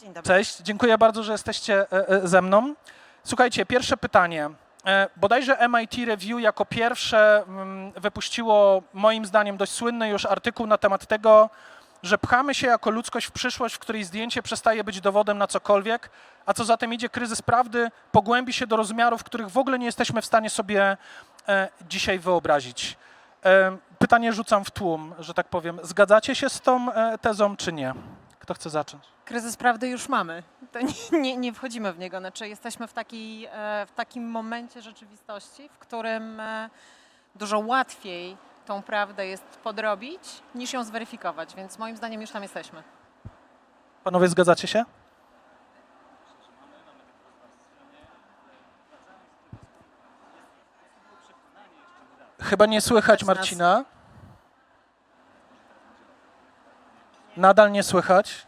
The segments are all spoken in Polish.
Dzień dobry. Cześć, dziękuję bardzo, że jesteście e, e, ze mną. Słuchajcie, pierwsze pytanie. E, Bodajże MIT Review jako pierwsze mm, wypuściło moim zdaniem dość słynny już artykuł na temat tego, że pchamy się jako ludzkość w przyszłość, w której zdjęcie przestaje być dowodem na cokolwiek, a co za tym idzie, kryzys prawdy pogłębi się do rozmiarów, których w ogóle nie jesteśmy w stanie sobie dzisiaj wyobrazić. Pytanie rzucam w tłum, że tak powiem. Zgadzacie się z tą tezą, czy nie? Kto chce zacząć? Kryzys prawdy już mamy. Nie, nie, nie wchodzimy w niego. Znaczy jesteśmy w, takiej, e, w takim momencie rzeczywistości, w którym e, dużo łatwiej tą prawdę jest podrobić, niż ją zweryfikować. Więc moim zdaniem już tam jesteśmy. Panowie, zgadzacie się? Chyba nie słychać. Marcina. Nadal nie słychać.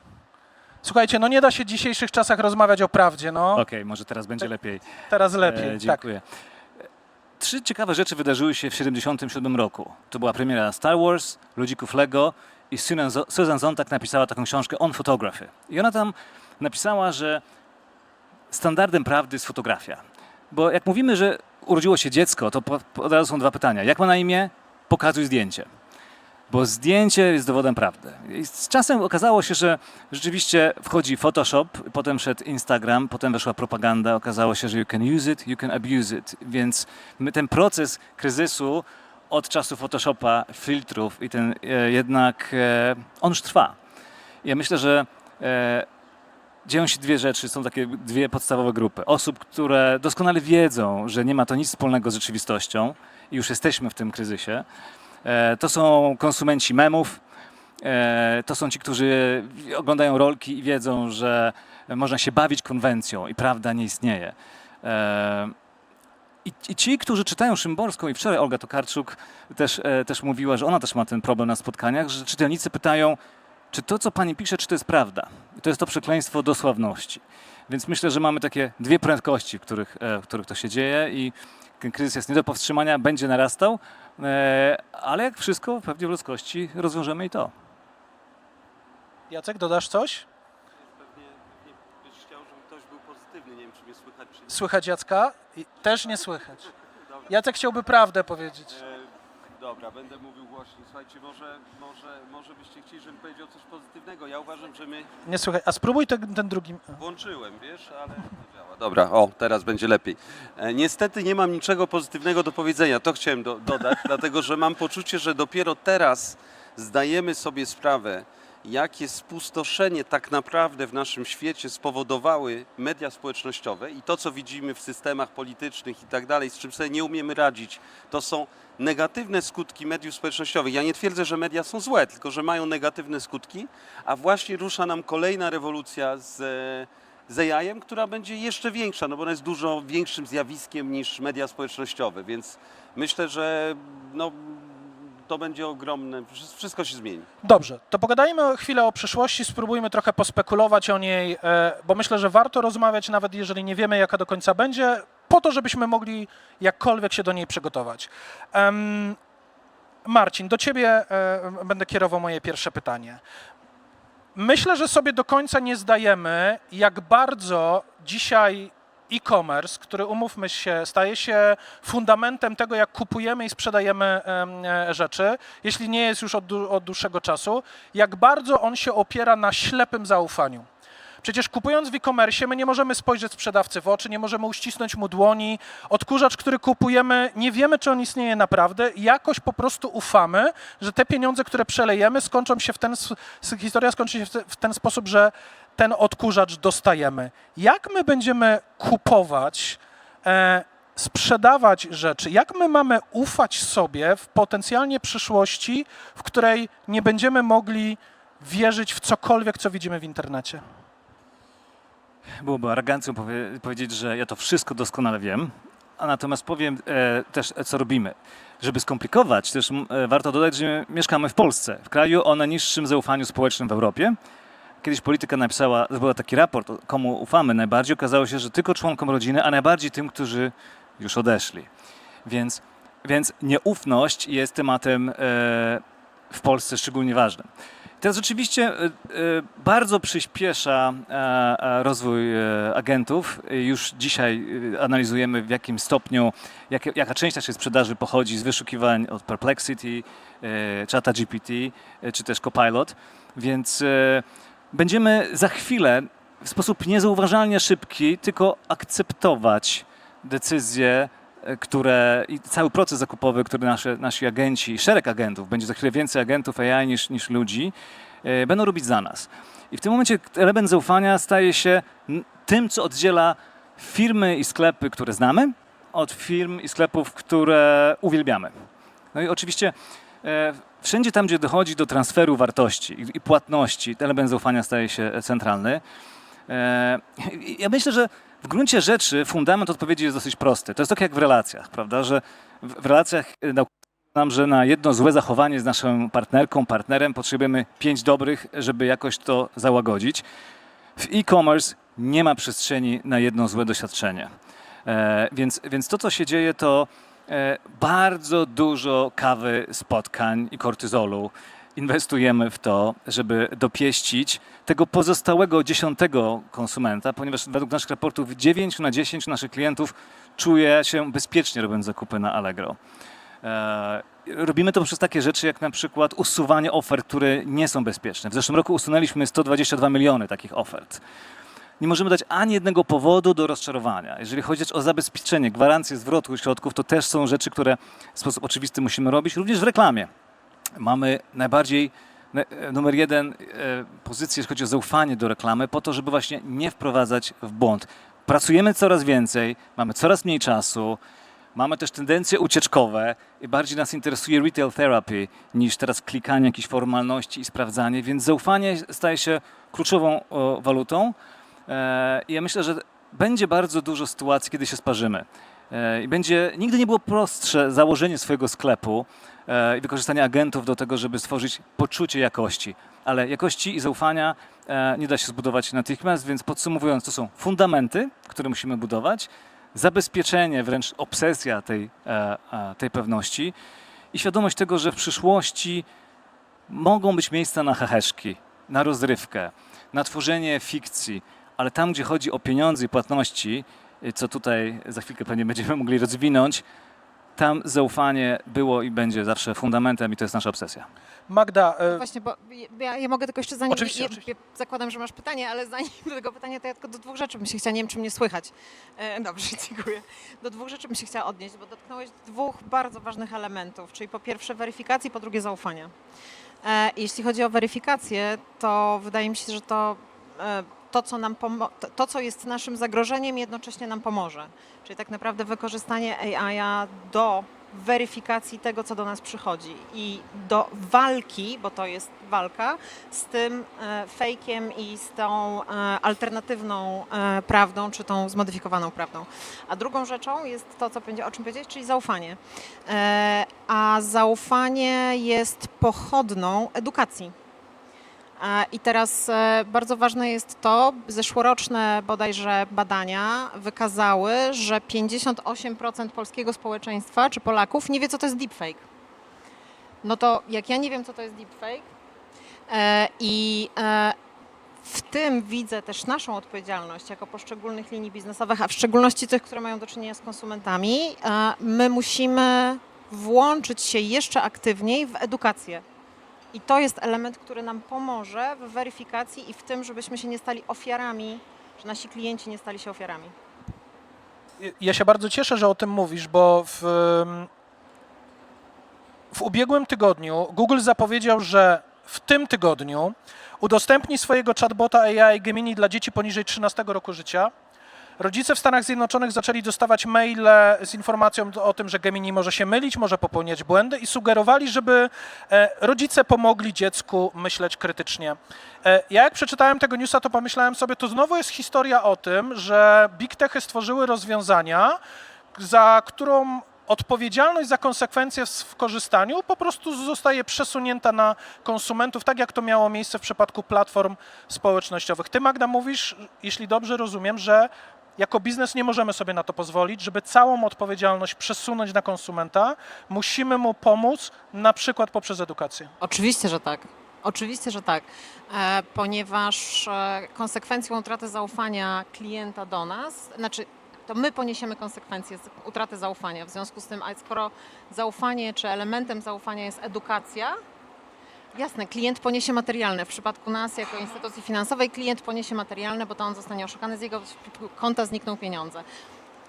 Słuchajcie, no nie da się w dzisiejszych czasach rozmawiać o prawdzie, no. Okej, może teraz będzie lepiej. Teraz lepiej. E, tak. dziękuję. Trzy ciekawe rzeczy wydarzyły się w 1977 roku. To była premiera Star Wars, Ludzików Lego i Susan Zo- Susan Sontag napisała taką książkę On Photography. I ona tam napisała, że standardem prawdy jest fotografia. Bo jak mówimy, że urodziło się dziecko, to po, po, od razu są dwa pytania. Jak ma na imię? Pokazuj zdjęcie. Bo zdjęcie jest dowodem prawdy. I z czasem okazało się, że rzeczywiście wchodzi Photoshop, potem szedł Instagram, potem weszła propaganda, okazało się, że you can use it, you can abuse it. Więc my ten proces kryzysu od czasu Photoshopa, filtrów i ten e, jednak e, on już trwa. Ja myślę, że e, dzieją się dwie rzeczy, są takie dwie podstawowe grupy. Osób, które doskonale wiedzą, że nie ma to nic wspólnego z rzeczywistością i już jesteśmy w tym kryzysie. E, To są konsumenci memów, e, to są ci, którzy oglądają rolki i wiedzą, że można się bawić konwencją i prawda nie istnieje. E, I, ci, którzy czytają Szymborską i wczoraj Olga Tokarczuk też, też mówiła, że ona też ma ten problem na spotkaniach, że czytelnicy pytają, czy to, co pani pisze, czy to jest prawda? I to jest to przekleństwo dosławności. Więc myślę, że mamy takie dwie prędkości, w których, w których to się dzieje i kryzys jest nie do powstrzymania, będzie narastał, ale jak wszystko pewnie w ludzkości rozwiążemy i to. Jacek, dodasz coś? Pewnie, pewnie byś chciał, żeby ktoś był pozytywny. Nie wiem, czy mnie słychać, czy nie. Słychać Jacka? I też nie słychać. Jacek chciałby prawdę powiedzieć. E, dobra, będę mówił głośniej. Słuchajcie, może, może, może byście chcieli, żebym powiedział coś pozytywnego. Ja uważam, że my Nie słychać. A spróbuj ten, ten drugi. włączyłem, wiesz, ale. Dobra, o, teraz będzie lepiej. E, niestety nie mam niczego pozytywnego do powiedzenia. To chciałem do, dodać, dlatego że mam poczucie, że dopiero teraz zdajemy sobie sprawę, jakie spustoszenie tak naprawdę w naszym świecie spowodowały media społecznościowe i to, co widzimy w systemach politycznych i tak dalej, z czym sobie nie umiemy radzić, to są negatywne skutki mediów społecznościowych. Ja nie twierdzę, że media są złe, tylko że mają negatywne skutki, a właśnie rusza nam kolejna rewolucja z, e, z AI-em, która będzie jeszcze większa, no bo ona jest dużo większym zjawiskiem niż media społecznościowe, więc myślę, że no, to będzie ogromne, wszystko się zmieni. Dobrze, to pogadajmy chwilę o przyszłości, spróbujmy trochę pospekulować o niej, e, bo myślę, że warto rozmawiać, nawet jeżeli nie wiemy, jaka do końca będzie, po to, żebyśmy mogli jakkolwiek się do niej przygotować. Em, Marcin, do ciebie e, będę kierował moje pierwsze pytanie. Myślę, że sobie do końca nie zdajemy, jak bardzo dzisiaj e-commerce, który umówmy się, staje się fundamentem tego, jak kupujemy i sprzedajemy em, e, rzeczy, jeśli nie jest już od dłuższego czasu, jak bardzo on się opiera na ślepym zaufaniu. Przecież kupując w e-commerce my nie możemy spojrzeć sprzedawcy w oczy, nie możemy uścisnąć mu dłoni. Odkurzacz, który kupujemy, nie wiemy, czy on istnieje naprawdę. Jakoś po prostu ufamy, że te pieniądze, które przelejemy, skończą się w ten, historia skończy się w ten sposób, że ten odkurzacz dostajemy. Jak my będziemy kupować, e, sprzedawać rzeczy? Jak my mamy ufać sobie w potencjalnie przyszłości, w której nie będziemy mogli wierzyć w cokolwiek, co widzimy w internecie? Byłoby arogancją powie, powiedzieć, że ja to wszystko doskonale wiem, a natomiast powiem e, też, e, co robimy. Żeby skomplikować, też e, warto dodać, że mieszkamy w Polsce, w kraju o najniższym zaufaniu społecznym w Europie. Kiedyś polityka napisała, zrobiła taki raport, komu ufamy najbardziej. Okazało się, że tylko członkom rodziny, a najbardziej tym, którzy już odeszli. Więc, więc nieufność jest tematem e, w Polsce szczególnie ważnym. Teraz rzeczywiście e, e, bardzo przyspiesza e, rozwój agentów. Już dzisiaj analizujemy w jakim stopniu, jakie, jaka część naszej sprzedaży pochodzi z wyszukiwań od Perplexity, Chata GPT czy też Copilot. Więc będziemy za chwilę w sposób niezauważalnie szybki tylko akceptować decyzje, które i cały proces zakupowy, który nasze, nasi agenci, szereg agentów, będzie za chwilę więcej agentów AI niż, niż ludzi, e, będą robić za nas. I w tym momencie element zaufania staje się tym, co oddziela firmy i sklepy, które znamy, od firm i sklepów, które uwielbiamy. No i oczywiście e, wszędzie tam, gdzie dochodzi do transferu wartości i, i płatności, element zaufania staje się centralny. E, ja myślę, że w gruncie rzeczy fundament odpowiedzi jest dosyć prosty. To jest tak jak w relacjach, prawda, że w, relacjach e, nam, że na jedno złe zachowanie z naszą partnerką, partnerem potrzebujemy pięć dobrych, żeby jakoś to załagodzić. W e-commerce nie ma przestrzeni na jedno złe doświadczenie. E, więc, więc to, co się dzieje, to e, bardzo dużo kawy, spotkań i kortyzolu inwestujemy w to, żeby dopieścić tego pozostałego dziesiątego konsumenta, ponieważ według naszych raportów 9 na 10 naszych klientów czuje się bezpiecznie robiąc zakupy na Allegro. E, Robimy to poprzez takie rzeczy jak na przykład usuwanie ofert, które nie są bezpieczne. W zeszłym roku usunęliśmy 122 miliony takich ofert. Nie możemy dać ani jednego powodu do rozczarowania. Jeżeli chodzi o zabezpieczenie, gwarancję zwrotu środków, to też są rzeczy, które w sposób oczywisty musimy robić, również w reklamie. Mamy najbardziej e, numer jeden e, pozycję, jeśli chodzi o zaufanie do reklamy, po to, żeby właśnie nie wprowadzać w błąd. Pracujemy coraz więcej, mamy coraz mniej czasu, mamy też tendencje ucieczkowe i bardziej nas interesuje retail therapy niż teraz klikanie jakichś formalności i sprawdzanie, więc zaufanie staje się kluczową walutą. E, I ja myślę, że będzie bardzo dużo sytuacji, kiedy się sparzymy. E, I będzie, nigdy nie było prostsze założenie swojego sklepu e, i wykorzystanie agentów do tego, żeby stworzyć poczucie jakości. Ale jakości i zaufania e, nie da się zbudować natychmiast, więc podsumowując, to są fundamenty, które musimy budować, zabezpieczenie, wręcz obsesja tej, tej pewności i świadomość tego, że w przyszłości mogą być miejsca na heheszki, na rozrywkę, na tworzenie fikcji, ale tam, gdzie chodzi o pieniądze i płatności, co tutaj za chwilkę pewnie będziemy mogli rozwinąć, tam zaufanie było i będzie zawsze fundamentem i to jest nasza obsesja. Magda, e, Właśnie, bo ja, ja mogę tylko jeszcze zanim. Oczywiście, ja, oczywiście. ja zakładam, że masz pytanie, ale zanim do tego pytania, to ja tylko do dwóch rzeczy bym się chciała. Nie wiem, czy mnie słychać. E, dobrze, dziękuję. Do dwóch rzeczy bym się chciała odnieść, bo dotknąłeś dwóch bardzo ważnych elementów, czyli po pierwsze weryfikacji, po drugie zaufania. E, jeśli chodzi o weryfikację, to wydaje mi się, że to. E, to co, nam to, co jest naszym zagrożeniem, jednocześnie nam pomoże. Czyli tak naprawdę wykorzystanie AI do weryfikacji tego, co do nas przychodzi i do walki, bo to jest walka, z tym e, fejkiem i z tą e, alternatywną e, prawdą, czy tą zmodyfikowaną prawdą. A drugą rzeczą jest to, co o czym powiedzieć, czyli zaufanie. A zaufanie jest pochodną edukacji. I teraz e, bardzo ważne jest to, zeszłoroczne bodajże badania wykazały, że 58% polskiego społeczeństwa czy Polaków nie wie, co to jest deepfake. No to jak ja nie wiem, co to jest deepfake e, i e, w tym widzę też naszą odpowiedzialność jako poszczególnych linii biznesowych, a w szczególności tych, które mają do czynienia z konsumentami, my musimy włączyć się jeszcze aktywniej w edukację. I to jest element, który nam pomoże w weryfikacji i w tym, żebyśmy się nie stali ofiarami, że nasi klienci nie stali się ofiarami. ja się bardzo cieszę, że o tym mówisz, bo w, w ubiegłym tygodniu Google zapowiedział, że w tym tygodniu udostępni swojego chatbota AI Gemini dla dzieci poniżej 13 roku życia. Rodzice w Stanach Zjednoczonych zaczęli dostawać maile z informacją o tym, że Gemini może się mylić, może popełniać błędy i sugerowali, żeby e, rodzice pomogli dziecku myśleć krytycznie. E, Ja jak przeczytałem tego newsa, to pomyślałem sobie, to znowu jest historia o tym, że big techy stworzyły rozwiązania, za którą odpowiedzialność za konsekwencje w w korzystaniu po prostu zostaje przesunięta na konsumentów, tak jak to miało miejsce w przypadku platform społecznościowych. Ty, Magda, mówisz, jeśli dobrze rozumiem, że jako biznes nie możemy sobie na to pozwolić, żeby całą odpowiedzialność przesunąć na konsumenta. Musimy mu pomóc, na przykład poprzez edukację. Oczywiście, że tak. Oczywiście, że tak, e, ponieważ e, konsekwencją utraty zaufania klienta do nas, znaczy to my poniesiemy konsekwencje utraty zaufania. W związku z tym, a skoro zaufanie czy elementem zaufania jest edukacja, jasne, klient poniesie materialne. W przypadku nas jako instytucji finansowej klient poniesie materialne, bo to on zostanie oszukany, z jego konta znikną pieniądze.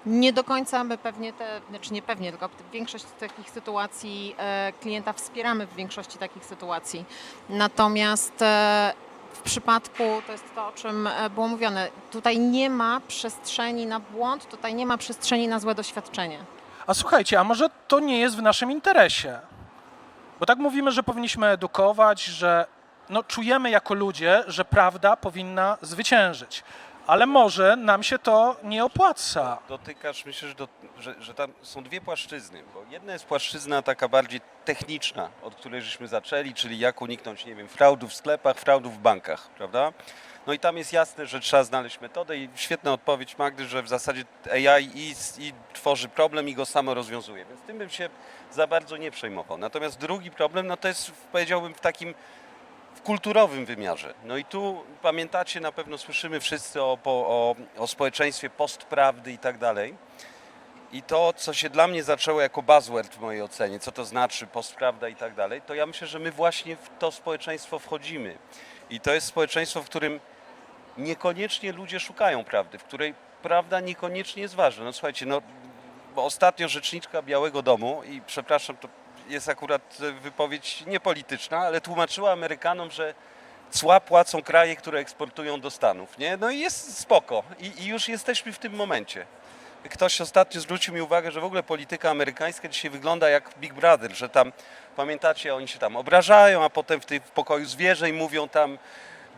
Nie do końca my pewnie te, znaczy nie pewnie, tylko większość takich sytuacji e, klienta wspieramy w większości takich sytuacji. Natomiast e, w przypadku, to jest to, o czym e, było mówione, tutaj nie ma przestrzeni na błąd, tutaj nie ma przestrzeni na złe doświadczenie. A słuchajcie, a może to nie jest w naszym interesie? Bo tak mówimy, że powinniśmy edukować, że no, czujemy jako ludzie, że prawda powinna zwyciężyć. Ale może nam się to nie opłaca. Dotykasz, myślę, że, do, że, że tam są dwie płaszczyzny, bo jedna jest płaszczyzna taka bardziej techniczna, od której żeśmy zaczęli, czyli jak uniknąć, nie wiem, fraudów w sklepach, fraudów w bankach, prawda? No i tam jest jasne, że trzeba znaleźć metodę i świetna odpowiedź Magdy, że w zasadzie AI i, i tworzy problem i go samo rozwiązuje, więc tym bym się za bardzo nie przejmował. Natomiast drugi problem, no to jest powiedziałbym w takim w kulturowym wymiarze. No i tu pamiętacie, na pewno słyszymy wszyscy o, o, o społeczeństwie postprawdy i tak dalej. I to, co się dla mnie zaczęło jako buzzword w mojej ocenie, co to znaczy postprawda i tak dalej, to ja myślę, że my właśnie w to społeczeństwo wchodzimy. I to jest społeczeństwo, w którym niekoniecznie ludzie szukają prawdy, w której prawda niekoniecznie jest ważna. No słuchajcie, no ostatnio rzeczniczka Białego Domu i przepraszam, to jest akurat wypowiedź niepolityczna, ale tłumaczyła Amerykanom, że cła płacą kraje, które eksportują do Stanów, nie? No i jest spoko i, i już jesteśmy w tym momencie. Ktoś ostatnio zwrócił mi uwagę, że w ogóle polityka amerykańska dzisiaj wygląda jak Big Brother, że tam, pamiętacie, oni się tam obrażają, a potem w, tej, w pokoju zwierzeń mówią tam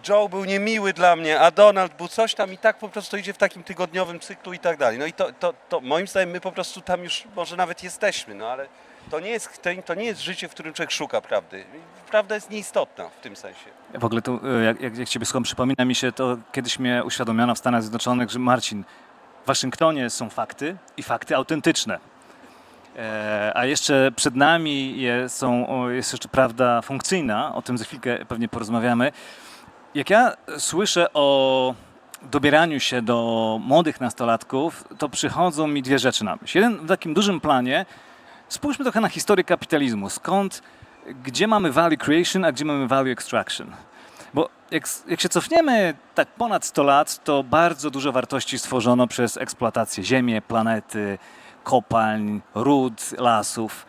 Joe był niemiły dla mnie, a Donald był coś tam i tak po prostu idzie w takim tygodniowym cyklu i tak dalej. No i to, to, to moim zdaniem my po prostu tam już może nawet jesteśmy, no ale to nie jest, to, nie jest życie, w którym człowiek szuka prawdy. Prawda jest nieistotna w tym sensie. W ogóle to, e, jak, jak, jak Ciebie słucham, przypomina mi się to, kiedyś mnie uświadomiono w Stanach Zjednoczonych, że Marcin, w Waszyngtonie są fakty i fakty autentyczne. E, a jeszcze przed nami je, są, jest jeszcze prawda funkcyjna, o tym za chwilkę pewnie porozmawiamy. Jak ja słyszę o dobieraniu się do młodych nastolatków, to przychodzą mi dwie rzeczy na myśl. Jeden w takim dużym planie, spójrzmy trochę na historię kapitalizmu. Skąd, gdzie mamy value creation, a gdzie mamy value extraction? Bo jak, jak się cofniemy tak ponad 100 lat, to bardzo dużo wartości stworzono przez eksploatację ziemi, planety, kopalń, ród, lasów.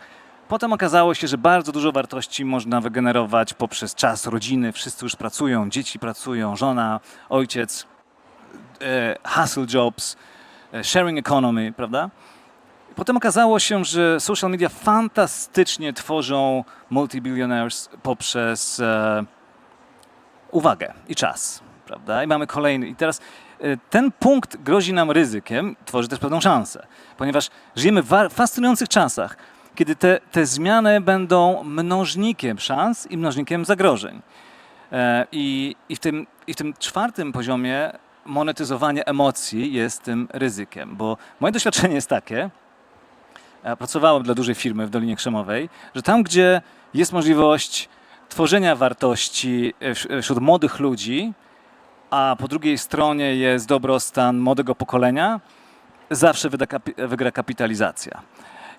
Potem okazało się, że bardzo dużo wartości można wygenerować poprzez czas rodziny. Wszyscy już pracują, dzieci pracują, żona, ojciec, e, hustle jobs, e, sharing economy, prawda? Potem okazało się, że social media fantastycznie tworzą multibillionaires poprzez e, uwagę i czas, prawda? I mamy kolejny. I teraz ten punkt grozi nam ryzykiem, tworzy też pewną szansę, ponieważ żyjemy w fascynujących czasach, kiedy te, te zmiany będą mnożnikiem szans i mnożnikiem zagrożeń. E, I, i, w tym, I w tym czwartym poziomie monetyzowanie emocji jest tym ryzykiem, bo moje doświadczenie jest takie, pracowałem dla dużej firmy w Dolinie Krzemowej, że tam, gdzie jest możliwość tworzenia wartości e, wś- wśród młodych ludzi, a po drugiej stronie jest dobrostan młodego pokolenia, zawsze wygra kapitalizacja.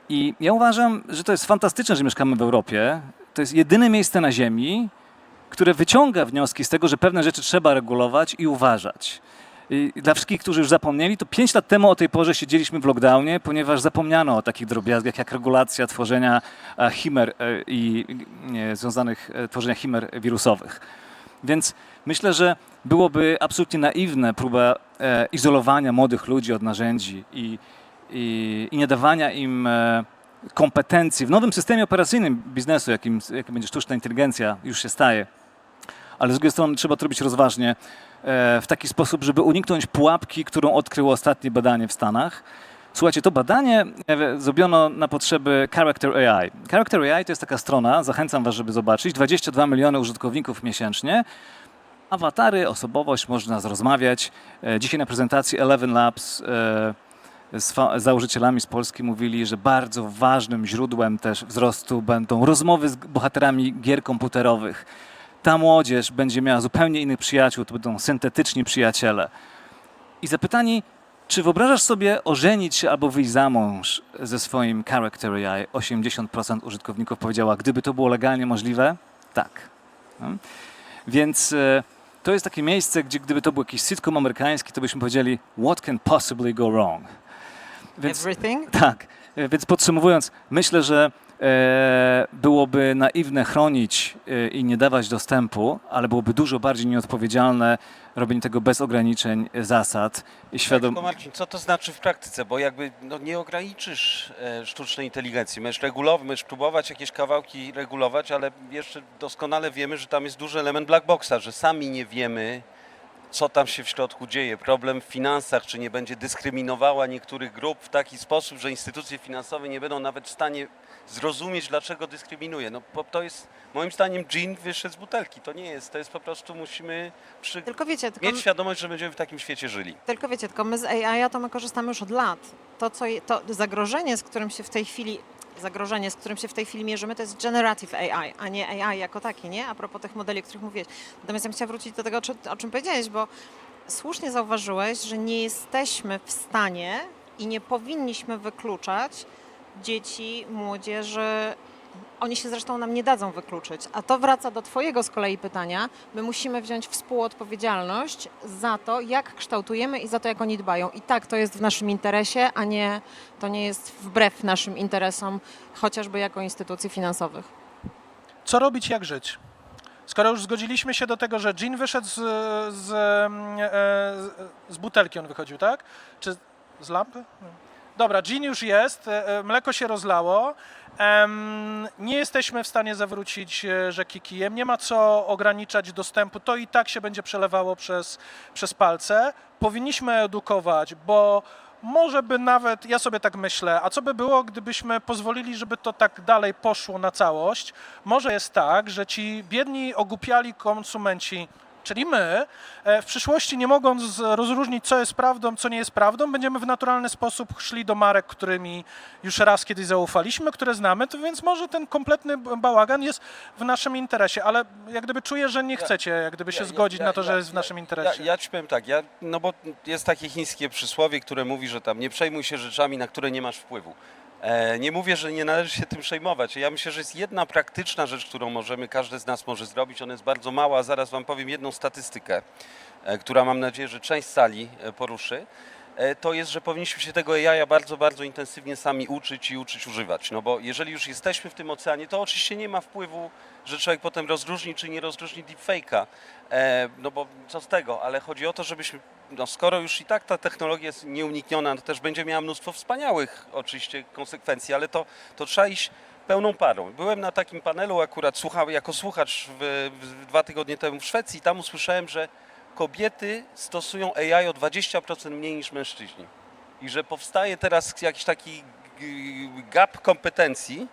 I ja uważam, że to jest fantastyczne, że mieszkamy w Europie. To jest jedyne miejsce na Ziemi, które wyciąga wnioski z tego, że pewne rzeczy trzeba regulować i uważać. I dla wszystkich, którzy już zapomnieli, to 5 lat temu o tej porze siedzieliśmy w lockdownie, ponieważ zapomniano o takich drobiazgach jak regulacja tworzenia e, chimer e, i e, związanych e, tworzenia chimer wirusowych. Więc myślę, że byłoby absolutnie naiwne próba izolowania młodych ludzi od narzędzi i, i, i nie dawania im e, kompetencji w nowym systemie operacyjnym biznesu, jakim, jakim będzie sztuczna inteligencja, już się staje. Ale z drugiej strony trzeba to robić rozważnie, e, w taki sposób, żeby uniknąć pułapki, którą odkryło ostatnie badanie w Stanach. Słuchajcie, to badanie e, zrobiono na potrzeby Character AI. Character AI to jest taka strona, zachęcam Was, żeby zobaczyć, 22 miliony użytkowników miesięcznie. Awatary, osobowość, można rozmawiać. E, Dzisiaj na prezentacji Eleven Labs z założycielami z Polski mówili, że bardzo ważnym źródłem też wzrostu będą rozmowy z bohaterami gier komputerowych. ta młodzież będzie miała zupełnie innych przyjaciół, to będą syntetyczni przyjaciele. I zapytani, czy wyobrażasz sobie ożenić się albo wyjść za mąż ze swoim character AI? 80% użytkowników powiedziała, gdyby to było legalnie możliwe, tak. No. Więc e, to jest takie miejsce, gdzie gdyby to był jakiś sitcom amerykański, to byśmy powiedzieli, what can possibly go wrong? Więc, Everything? tak, e, więc podsumowując, myślę, że e, byłoby naiwne chronić e, i nie dawać dostępu, ale byłoby dużo bardziej nieodpowiedzialne robienie tego bez ograniczeń e, zasad i świadom... Tylko Marcin, co to znaczy w praktyce? Bo jakby no, nie ograniczysz e, sztucznej inteligencji. Możesz regulować, możesz próbować jakieś kawałki regulować, ale jeszcze doskonale wiemy, że tam jest duży element black boxa, że sami nie wiemy, co tam się w środku dzieje. Problem w finansach, czy nie będzie dyskryminowała niektórych grup w taki sposób, że instytucje finansowe nie będą nawet w stanie zrozumieć, dlaczego dyskryminuje. No to jest, moim zdaniem, gin wyszedł z butelki. To nie jest, to jest po prostu, musimy przy... Tylko wiecie, tylko, mieć świadomość, że będziemy w takim świecie żyli. tylko wiecie, tylko my z AI to my korzystamy już od lat. To, co, je- to zagrożenie, z którym się w tej chwili zagrożenie, z którym się w tej chwili mierzymy, to jest generative AI, a nie AI jako taki, nie? A propos tych modeli, o których mówiłeś. Natomiast ja bym chciała wrócić do tego, o czym, powiedziałeś, bo słusznie zauważyłeś, że nie jesteśmy w stanie i nie powinniśmy wykluczać dzieci, młodzieży. Oni się zresztą nam nie dadzą wykluczyć. A to wraca do Twojego z kolei pytania. My musimy wziąć współodpowiedzialność za to, jak kształtujemy i za to, jak oni dbają. I tak, to jest w naszym interesie, a nie to nie jest wbrew naszym interesom, chociażby jako instytucji finansowych. Co robić, jak żyć? Skoro już zgodziliśmy się do tego, że gin wyszedł z, z, mm, e, z- z butelki, on wychodził, tak? Czy z lampy? Dobra, gin już jest, e, e, mleko się rozlało. Nie jesteśmy w stanie zawrócić e, rzeki kijem, nie ma co ograniczać dostępu, to i tak się będzie przelewało przez, przez palce. Powinniśmy edukować, bo może by nawet, ja sobie tak myślę, a co by było, gdybyśmy pozwolili, żeby to tak dalej poszło na całość? Może jest tak, że ci biedni, ogłupiali konsumenci, czyli my, e, w przyszłości nie mogąc rozróżnić, co jest prawdą, co nie jest prawdą, będziemy w naturalny sposób szli do marek, którymi już raz kiedyś zaufaliśmy, które znamy, to więc może ten kompletny bałagan jest w naszym interesie, ale jak gdyby czuję, że nie chcecie jak gdyby się Ja- zgodzić ja- na to, ja- że jest w ja- naszym interesie. Ja, ja ci powiem tak, ja, no bo jest takie chińskie przysłowie, które mówi, że tam nie przejmuj się rzeczami, na które nie masz wpływu. E, nie mówię, że nie należy się tym przejmować. Ja myślę, że jest jedna praktyczna rzecz, którą możemy, każdy z nas może zrobić. Ona jest bardzo mała. Zaraz wam powiem jedną statystykę, e, która mam nadzieję, że część sali e, poruszy. E, to jest, że powinniśmy się tego AI bardzo, bardzo intensywnie sami uczyć i uczyć używać. No bo jeżeli już jesteśmy w tym oceanie, to oczywiście nie ma wpływu, że człowiek potem rozróżni czy nie rozróżni deepfake'a. E, no bo co z tego, ale chodzi o to, żebyśmy, no skoro już i tak ta technologia jest nieunikniona, to też będzie miała mnóstwo wspaniałych oczywiście konsekwencji, ale to, to trzeba iść pełną parą. Byłem na takim panelu akurat słuchał, jako słuchacz w, w, dwa tygodnie temu w Szwecji i tam usłyszałem, że kobiety stosują AI o 20% mniej niż mężczyźni. I że powstaje teraz jakiś taki gap kompetencji,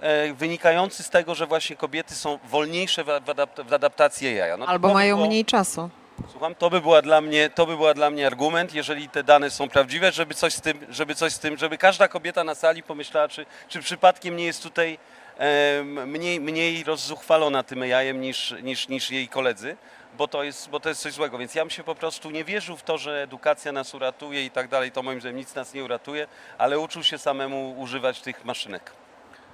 e, wynikający z tego, że właśnie kobiety są wolniejsze w, w, adapt- w adaptacji AI. No Albo by mają było- mniej czasu. Słucham, to by, była dla mnie, to by była dla mnie argument, jeżeli te dane są prawdziwe, żeby coś z tym, żeby coś z tym, żeby każda kobieta na sali pomyślała, czy, czy przypadkiem nie jest tutaj mniej, mniej rozzuchwalona tym AI niż, niż, niż jej koledzy, bo to, jest, bo to jest coś złego. Więc ja bym się po prostu nie wierzył w to, że edukacja nas uratuje i tak dalej, to moim zdaniem nic nas nie uratuje, ale uczył się samemu używać tych maszynek.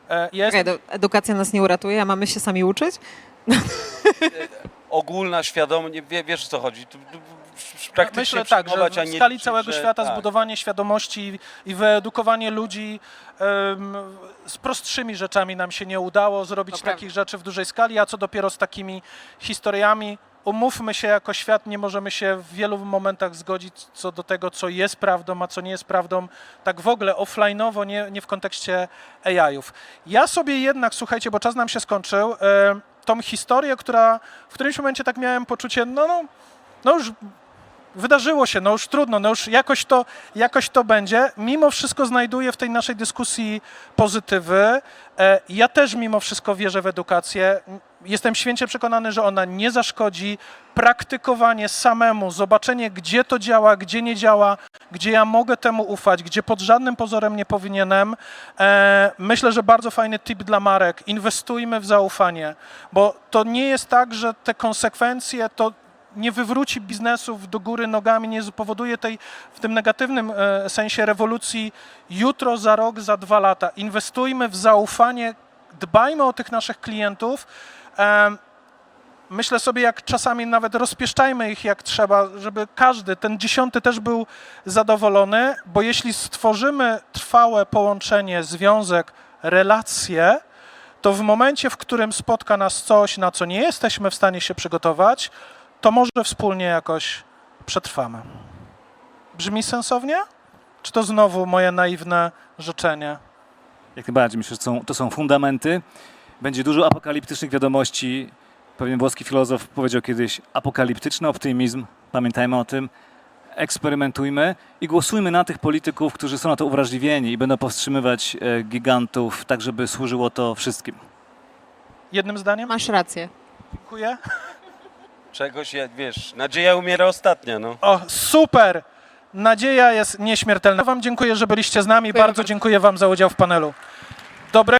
E, Czekaj, do- edukacja nas nie uratuje, a mamy się sami uczyć? Ogólna świadomość, nie- wie, wiesz o co chodzi, Tu- tu- w- praktycznie Myślę tak, że a w nie skali liczyć, całego że- świata tak. zbudowanie świadomości i wyedukowanie ludzi em, z prostszymi rzeczami nam się nie udało zrobić To takich rzeczy w dużej skali, a co dopiero z takimi historiami. Umówmy się, jako świat nie możemy się w wielu momentach zgodzić co do tego, co jest prawdą, a co nie jest prawdą, tak w ogóle offline'owo, nie, nie w kontekście AI-ów. Ja sobie jednak, słuchajcie, bo czas nam się skończył, em, tą historię, która w którymś momencie tak miałem poczucie, no, no, no już wydarzyło się, no już trudno, no już jakoś to, jakoś to będzie. Mimo wszystko znajduję w tej naszej dyskusji pozytywy. E, Ja też mimo wszystko wierzę w edukację. Jestem święcie przekonany, że ona nie zaszkodzi. Praktykowanie samemu, zobaczenie, gdzie to działa, gdzie nie działa, gdzie ja mogę temu ufać, gdzie pod żadnym pozorem nie powinienem. E, myślę, że bardzo fajny tip dla marek. Inwestujmy w zaufanie, bo to nie jest tak, że te konsekwencje to nie wywróci biznesów do góry nogami, nie spowoduje tej w tym negatywnym e, sensie rewolucji jutro, za rok, za dwa lata. Inwestujmy w zaufanie, dbajmy o tych naszych klientów. Em, Myślę sobie, jak czasami nawet rozpieszczajmy ich jak trzeba, żeby każdy, ten dziesiąty też był zadowolony, bo jeśli stworzymy trwałe połączenie, związek, relacje, to w momencie, w którym spotka nas coś, na co nie jesteśmy w stanie się przygotować, to może wspólnie jakoś przetrwamy. Brzmi sensownie? Czy to znowu moje naiwne życzenie? Jak najbardziej, myślę, że to są, to są fundamenty. Będzie dużo apokaliptycznych wiadomości. Pewien włoski filozof powiedział kiedyś apokaliptyczny optymizm. Pamiętajmy o tym. Eksperymentujmy i głosujmy na tych polityków, którzy są na to uwrażliwieni i będą powstrzymywać e, gigantów, tak żeby służyło to wszystkim. Jednym zdaniem? Masz rację. Dziękuję. Czegoś, ja- wiesz, nadzieja umiera ostatnia, no. O, super! Nadzieja jest nieśmiertelna. Wam dziękuję, że byliście z nami. Bardzo. dziękuję Wam za udział w panelu. Dobre